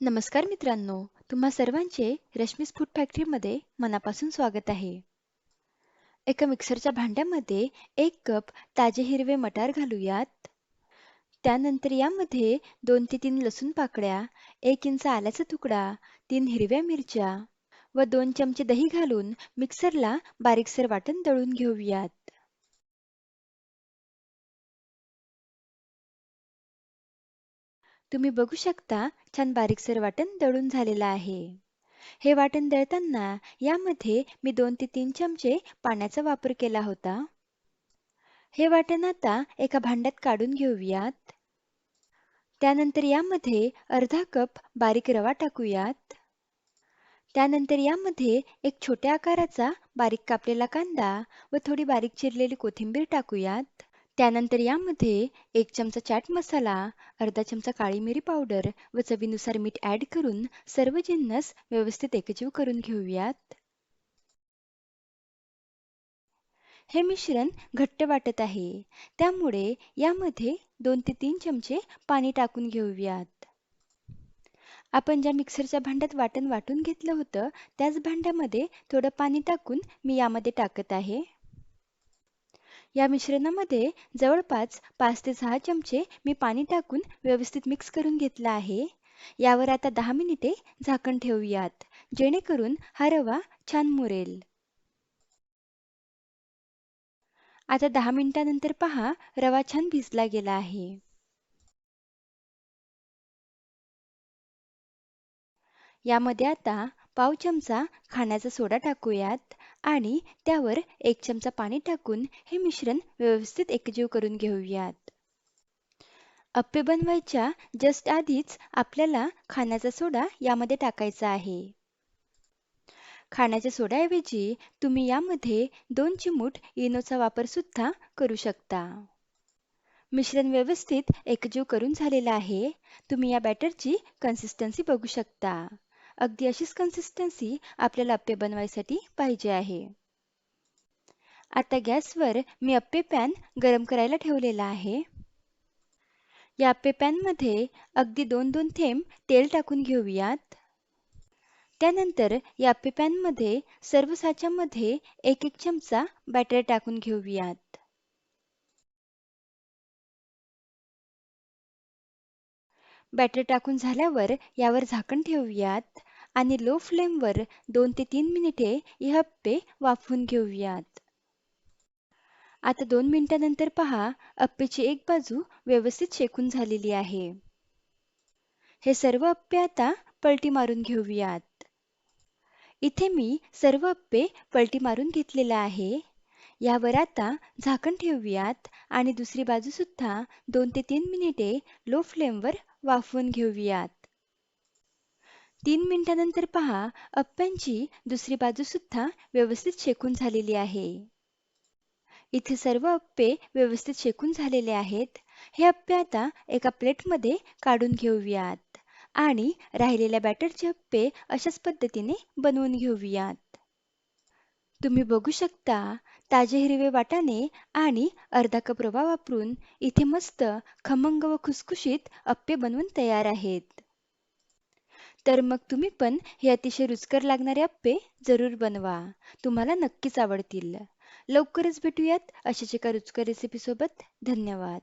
नमस्कार मित्रांनो तुम्हा सर्वांचे रश्मीस फूड फॅक्टरीमध्ये मनापासून स्वागत आहे. एका मिक्सरच्या भांड्यामध्ये एक कप ताजे हिरवे मटार घालूयात. त्यानंतर यामध्ये दोन ते तीन लसूण पाकळ्या एक इंच आल्याचा तुकडा तीन हिरव्या मिरच्या व दोन चमचे दही घालून मिक्सरला बारीकसर वाटण दळून घेऊयात. तुम्ही बघू शकता छान बारीकसर वाटण दळून झालेलं आहे. हे वाटण दळताना यामध्ये मी दोन ते तीन चमचे पाण्याचा वापर केला होता. हे वाटण आता एका भांड्यात काढून घेऊयात. त्यानंतर यामध्ये अर्धा कप बारीक रवा टाकूयात. त्यानंतर यामध्ये एक छोट्या आकाराचा बारीक कापलेला कांदा व थोडी बारीक चिरलेली कोथिंबीर टाकूयात. त्यानंतर यामध्ये एक चमचा चाट मसाला अर्धा चमचा काळी मिरी पावडर व चवीनुसार मीठ ॲड करून सर्व जिन्नस व्यवस्थित एकजीव करून घेऊयात. हे मिश्रण घट्ट वाटत आहे. त्यामुळे यामध्ये दोन ते तीन चमचे पाणी टाकून घेऊयात. आपण ज्या मिक्सरच्या भांड्यात वाटण वाटून घेतलं होतं त्याच भांड्यामध्ये थोडं पाणी टाकून मी यामध्ये टाकत आहे. या मिश्रणामध्ये जवळपास पाच ते सहा चमचे मी पाणी टाकून व्यवस्थित मिक्स करून घेतला आहे. यावर आता दहा मिनिटे झाकण ठेवूयात जेणेकरून हा रवा छान मुरेल. आता दहा मिनिटानंतर पहा रवा छान भिजला गेला आहे. यामध्ये आता पाव चमचा खाण्याचा सोडा टाकूयात. आणि त्यावर एक चमचा पाणी टाकून हे मिश्रण व्यवस्थित एकजीव करून घेऊयात. अप्पे बनवायच्या जस्ट आधीच आपल्याला खाण्याचा सोडा यामध्ये टाकायचा आहे. खाण्याच्या सोड्याऐवजी तुम्ही यामध्ये दोन चिमूट इनोचा वापर सुद्धा करू शकता. मिश्रण व्यवस्थित एकजीव करून झालेलं आहे. तुम्ही या बॅटरची कन्सिस्टन्सी बघू शकता. अगदी अशीच कन्सिस्टन्सी आपल्याला अप्पे बनवायसाठी पाहिजे आहे. आता गॅसवर मी अप्पे पॅन गरम करायला ठेवलेला आहे. या अप्पे पॅनमध्ये अगदी दोन दोन थेंब तेल टाकून घेऊयात. त्यानंतर या अप्पे पॅनमध्ये सर्व साच्यामध्ये एक एक चमचा बॅटर टाकून घेऊयात. बॅटर टाकून झाल्यावर यावर झाकण ठेवूयात आणि लो फ्लेमवर दोन ते तीन मिनिटे हे वाफवून घेऊयात. आता दोन मिनिटानंतर पहा अप्पेची एक बाजू व्यवस्थित शेकून झालेली आहे. हे सर्व अप्पे आता पलटी मारून घेऊयात. इथे मी सर्व अप्पे पलटी मारून घेतलेला आहे. यावर आता झाकण ठेवूयात आणि दुसरी बाजूसुद्धा दोन ते तीन मिनिटे लो फ्लेमवर वाफवून घेऊयात तीन मिनिटानंतर पहा अप्प्यांची दुसरी बाजू सुद्धा व्यवस्थित शेकून झालेली आहे. इथे सर्व अप्पे व्यवस्थित शेकून झालेले आहेत. हे अप्पे आता एका प्लेटमध्ये काढून घेऊयात आणि राहिलेल्या बॅटरचे अप्पे अशाच पद्धतीने बनवून घेऊयात तुम्ही बघू शकता ताजे हिरवे वाटाणे आणि अर्धा कप रवा वापरून इथे मस्त खमंग व खुसखुशीत अप्पे बनवून तयार आहेत. तर मग तुम्ही पण हे अतिशय रुचकर लागणारे अप्पे जरूर बनवा. तुम्हाला नक्कीच आवडतील. लवकरच भेटूयात अशाच एका रुचकर रेसिपीसोबत धन्यवाद.